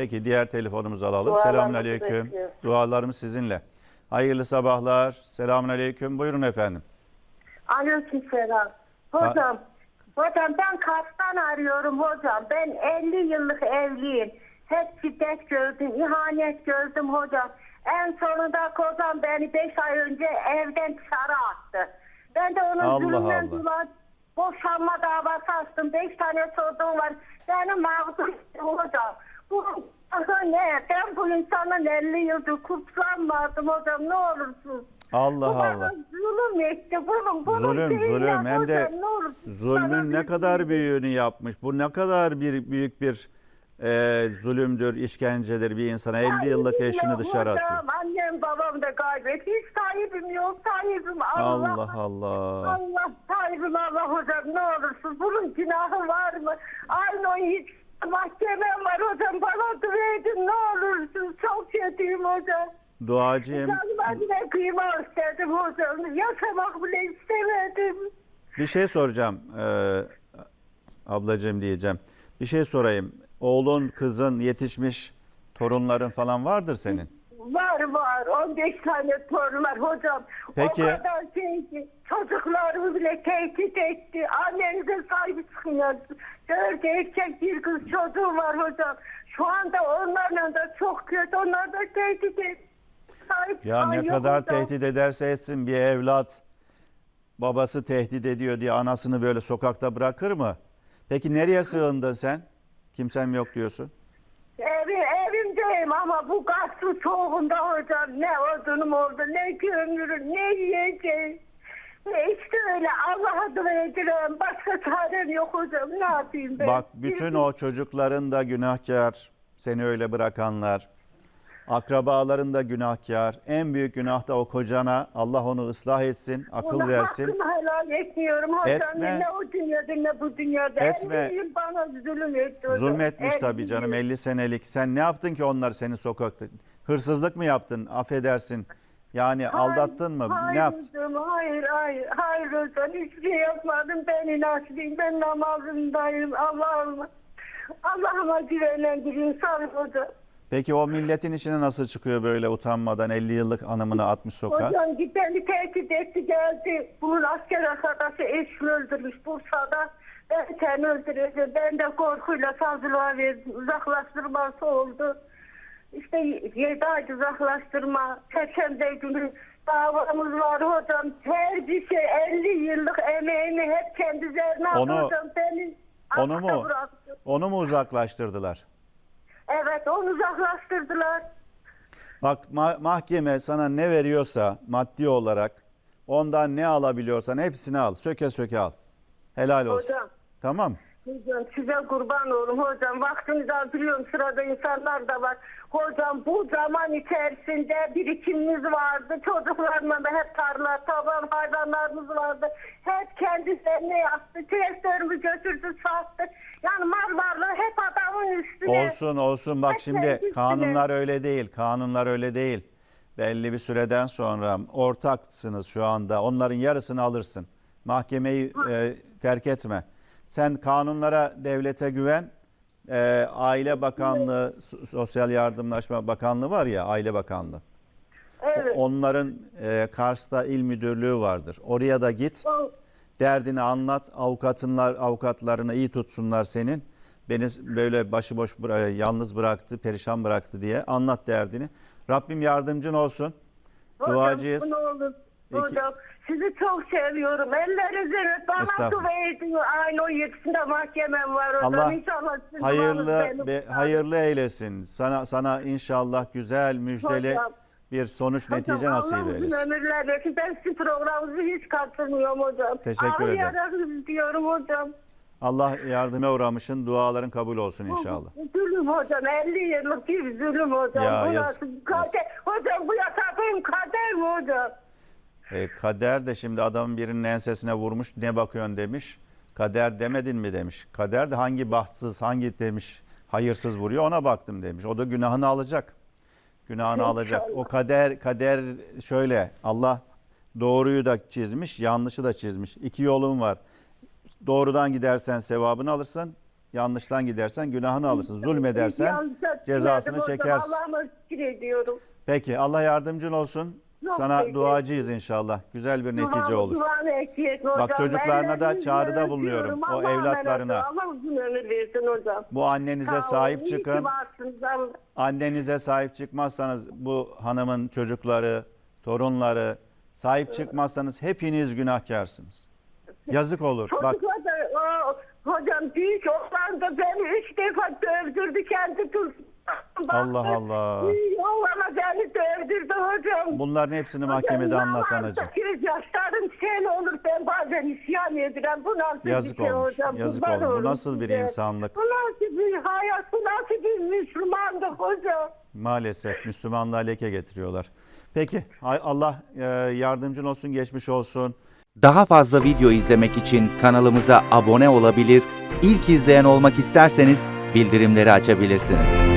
Peki diğer telefonumuzu alalım. Dualarınızı Selamünaleyküm. bekliyoruz. Dualarımız sizinle. Hayırlı sabahlar. Selamünaleyküm. Buyurun efendim. Aleykümselam. Hocam, hocam ben Kars'tan arıyorum hocam. Ben 50 yıllık evliyim. Hep şiddet gördüm, ihanet gördüm hocam. En sonunda kocam beni 5 ay önce evden dışarı attı. Ben de onun Allah zulmünden Allah. boşanma davası açtım. 5 tane çocuğum var. Beni mağdur etti hocam. Bu Aha ne? Ben bu insanın 50 yıldır kurtulanmadım hocam. Ne olursunuz. Allah Bu Allah. Zulüm etti. Bunun, bunun Zulüm, zulüm. Hem de hocam, ne zulmün ne kadar büyüğünü yapmış. Bu ne kadar bir büyük bir e, zulümdür, işkencedir bir insana 50 Ay, yıllık eşini dışarı hocam, atıyor. Annem babam da kaybetti. Hiç sahibim yok. Sahibim Allah. Allah Allah. Allah sahibim Allah hocam ne olursun. Bunun günahı var mı? Aynı o hiç hocam. Duacıyım. Bile kıyma istedim hocam. Yaşamak bile istemedim. Bir şey soracağım. Ee, ablacığım diyeceğim. Bir şey sorayım. Oğlun, kızın, yetişmiş torunların falan vardır senin. Var var 15 tane torun var hocam. Peki. O kadar şey ki çocuklarımı bile tehdit etti. Annenize sahip çıkmıyorsun. Dört erkek bir kız çocuğu var hocam. Şu anda onlarla da çok kötü. Onlar da tehdit. Sahip Ya çıkan ne yok kadar hocam. tehdit ederse etsin bir evlat babası tehdit ediyor diye anasını böyle sokakta bırakır mı? Peki nereye sığındın sen? Kimsem yok diyorsun. Evi, evimdeyim ama bu gazlı soğuğunda hocam ne odunum oldu ne kömürüm ne yiyeceğim. E İşte öyle Allah'a dua ederim. Başka çarem yok hocam. Ne yapayım ben? Bak bütün o çocukların da günahkar, seni öyle bırakanlar. Akrabaların da günahkar. En büyük günah da o kocana. Allah onu ıslah etsin, akıl Ona versin. Hakkımı helal etmiyorum hocam. Etme. Ne o dünyada ne bu dünyada. Etme. Elli yıl bana zulüm etti. Zulmetmiş Elli tabii canım yıl. 50 senelik. Sen ne yaptın ki onlar seni sokakta? Hırsızlık mı yaptın? Affedersin. Yani Hayır, aldattın mı? Hayır, ne yaptın? hocam, Hayır, hayır, hayır hocam. Hiçbir şey yapmadım. Ben inançlıyım. Ben namazındayım. Allah'ım. Allah'ıma güvenen bir insan hocam. Peki o milletin içine nasıl çıkıyor böyle utanmadan 50 yıllık anımını atmış sokağa? Hocam beni tehdit etti geldi. Bunun asker arkadaşı eşini öldürmüş Bursa'da. Ben seni öldüreceğim. Ben de korkuyla savcılığa verdim. Uzaklaştırması oldu. İşte 7 ay uzaklaştırma. Perşembe günü davamız var hocam. Her bir şey 50 yıllık emeğimi hep kendi üzerine Onu- hocam. Beni Onu mu? bıraktı. Onu mu uzaklaştırdılar? Evet onu uzaklaştırdılar. Bak ma- mahkeme sana ne veriyorsa maddi olarak ondan ne alabiliyorsan hepsini al. Söke söke al. Helal olsun. Hocam. Tamam. Hocam size kurban olurum hocam. Vaktinizi biliyorum sırada insanlar da var. Hocam bu zaman içerisinde birikimimiz vardı. Çocuklarla da hep tarla, taban hayvanlarımız vardı. Hep kendisine yaptı. Traktörümü götürdü, sattı. Yani mal varlığı hep adamın üstüne. Olsun olsun bak Hep şimdi kanunlar öyle değil. Kanunlar öyle değil. Belli bir süreden sonra ortaksınız şu anda. Onların yarısını alırsın. Mahkemeyi e, terk etme. Sen kanunlara, devlete güven. E, Aile Bakanlığı, So- Sosyal Yardımlaşma Bakanlığı var ya, Aile Bakanlığı. Evet. Onların e, Kars'ta il müdürlüğü vardır. Oraya da git. Derdini anlat. Avukatınlar, avukatlarını iyi tutsunlar senin. Beni böyle başıboş yalnız bıraktı, perişan bıraktı diye anlat derdini. Rabbim yardımcın olsun. Hocam, Duacıyız. Ne olur. İki- Hocam sizi çok seviyorum. Ellerinizi öp. Bana Estağfurullah. dua edin. Aynı o yetişinde mahkemem var hocam. Allah İnşallah siz hayırlı beni be- hayırlı eylesin. Sana sana inşallah güzel müjdeli Hocam. bir sonuç Hocam, netice nasip Allah uzun eylesin. ömürler versin. Ben sizin programınızı hiç kaçırmıyorum hocam. Teşekkür ederim. Ağlayarak izliyorum hocam. Allah yardıma uğramışın duaların kabul olsun inşallah. Zulüm hocam. 50 yıllık bir zulüm hocam. Ya, bu yazık, nasıl kader? Hocam bu yaşadığım kader mi hocam? E, kader de şimdi adamın birinin ensesine vurmuş ne bakıyorsun demiş. Kader demedin mi demiş. Kader de hangi bahtsız hangi demiş hayırsız vuruyor ona baktım demiş. O da günahını alacak. Günahını alacak. O kader kader şöyle Allah doğruyu da çizmiş yanlışı da çizmiş. İki yolun var. Doğrudan gidersen sevabını alırsın. Yanlıştan gidersen günahını alırsın. Zulmedersen cezasını çekersin. Allah'ıma şükür ediyorum. Peki Allah yardımcın olsun. Yok, Sana peki. duacıyız inşallah. Güzel bir netice Duamı- olur. eksik hocam. Bak çocuklarına da çağrıda bulunuyorum. O evlatlarına. Allah uzun ömür versin hocam. Bu annenize Sağ olun, sahip iyi ki çıkın. varsınız. Annenize sahip çıkmazsanız bu hanımın çocukları, torunları sahip çıkmazsanız hepiniz günahkarsınız. Yazık olur. Bak Çocuklar da o, hocam büyük oğlan da beni üç defa dövdürdü kendi tuttu. Allah Allah. Oğlana beni dövdürdü hocam. bunların hepsini mahkemede Hocam, anlat ya anacığım. sekiz yaşlarım sen olur ben bazen isyan ediyorum. Bu nasıl Yazık bir şey olmuş, hocam? yazık Kurban olmuş. Bu nasıl bir size. insanlık? Bu nasıl bir hayat? Bu nasıl bir Müslümanlık hocam? Maalesef Müslümanlığa leke getiriyorlar. Peki Allah e, yardımcın olsun, geçmiş olsun. Daha fazla video izlemek için kanalımıza abone olabilir, ilk izleyen olmak isterseniz bildirimleri açabilirsiniz.